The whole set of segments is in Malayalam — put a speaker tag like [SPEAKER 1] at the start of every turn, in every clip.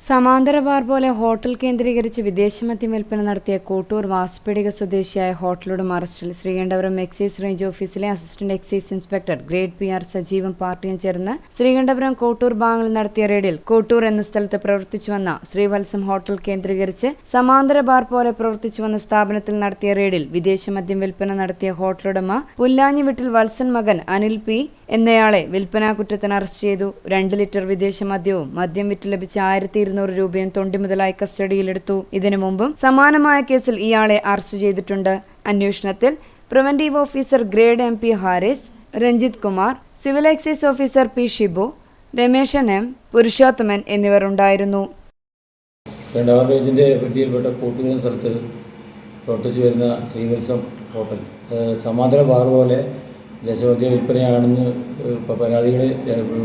[SPEAKER 1] സമാന്തര ബാർ പോലെ ഹോട്ടൽ കേന്ദ്രീകരിച്ച് വിദേശമദ്യം വിൽപ്പന നടത്തിയ കോട്ടൂർ വാസ്പേടിക സ്വദേശിയായ ഹോട്ടലുടമ അറസ്റ്റിൽ ശ്രീകണ്ഠപുരം എക്സൈസ് റേഞ്ച് ഓഫീസിലെ assistant excise inspector grade P R സജീവം പാർട്ടിയും ചേർന്ന് ശ്രീകണ്ഠപുരം കോട്ടൂർ ഭാഗങ്ങളിൽ നടത്തിയ റെയ്ഡിൽ കോട്ടൂർ എന്ന സ്ഥലത്ത് പ്രവർത്തിച്ചു വന്ന ശ്രീവത്സം ഹോട്ടൽ കേന്ദ്രീകരിച്ച് സമാന്തര ബാർ പോലെ പ്രവർത്തിച്ചു വന്ന സ്ഥാപനത്തിൽ നടത്തിയ റെയ്ഡിൽ വിദേശമദ്യം വിൽപ്പന നടത്തിയ ഹോട്ടലുടമ പുല്ലാഞ്ഞി വീട്ടിൽ വത്സൻ മകൻ അനിൽ പി എന്നയാളെ വിൽപ്പനാ കുറ്റത്തിന് അറസ്റ്റ് ചെയ്തു. രണ്ട് ലിറ്റർ വിദേശ മദ്യവും മദ്യം വിറ്റ് ലഭിച്ച ആയിരത്തി ഇരുന്നൂറ് രൂപയും തൊണ്ടി മുതലായി കസ്റ്റഡിയിലെടുത്തു ഇതിനു മുമ്പും സമാനമായ കേസിൽ ഇയാളെ അറസ്റ്റ് ചെയ്തിട്ടുണ്ട്. അന്വേഷണത്തിൽ preventive officer grade M P Haris Ranjith Kumar civil excise officer P Shibu Rameshan M Purushothaman എന്നിവർ ഉണ്ടായിരുന്നു.
[SPEAKER 2] സ്ഥലത്ത് വരുന്ന ഹോട്ടൽ. സമാന്തര ബാർ പോലെ ദേശമദ്യ വിൽപ്പനയാണെന്ന് പരാതികൾ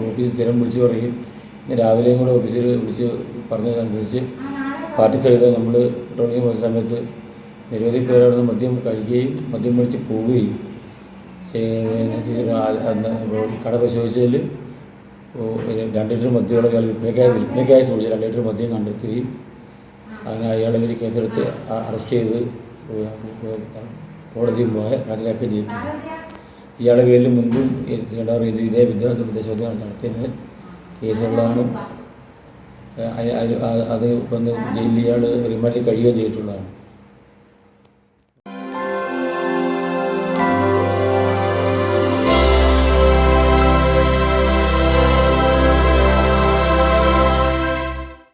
[SPEAKER 2] ഓഫീസ് സ്ഥിരം വിളിച്ചു പറയും. ഇന്ന് രാവിലെയും കൂടെ ഓഫീസിൽ വിളിച്ച് പറഞ്ഞതനുസരിച്ച് പാർട്ടി സഹിതം നമ്മൾ പെട്രോളിംഗ് പോയ സമയത്ത് നിരവധി പേരവിടെ മദ്യം കഴിക്കുകയും മദ്യം മേടിച്ച് പോവുകയും കട പരിശോധിച്ചതിൽ രണ്ട് ലിറ്റർ മദ്യമുള്ള അയാൾ വിൽപ്പനയ്ക്കായി വിൽപ്പനയ്ക്കായി സൂക്ഷിച്ച് രണ്ട് ലിറ്റർ മദ്യം കണ്ടെത്തുകയും അങ്ങനെ അയാളെ ഒരു കേസെടുത്ത് അറസ്റ്റ് ചെയ്ത് കോടതിയിൽ പോയ ഹാജരാക്കുകയും ചെയ്തിട്ടുണ്ട് ഇയാളുടെ പേരിൽ മുൻപും ഈ രണ്ടാം റേഞ്ച് ഇതേ വിദ്യാർത്ഥി വിദേശോദ്യോഗം നടത്തിയതിന് അയ- അത് വന്ന് ജയിലിൽ ഇയാൾ റിമാൻഡിൽ കഴിയുകയും ചെയ്തിട്ടുള്ളതാണ്.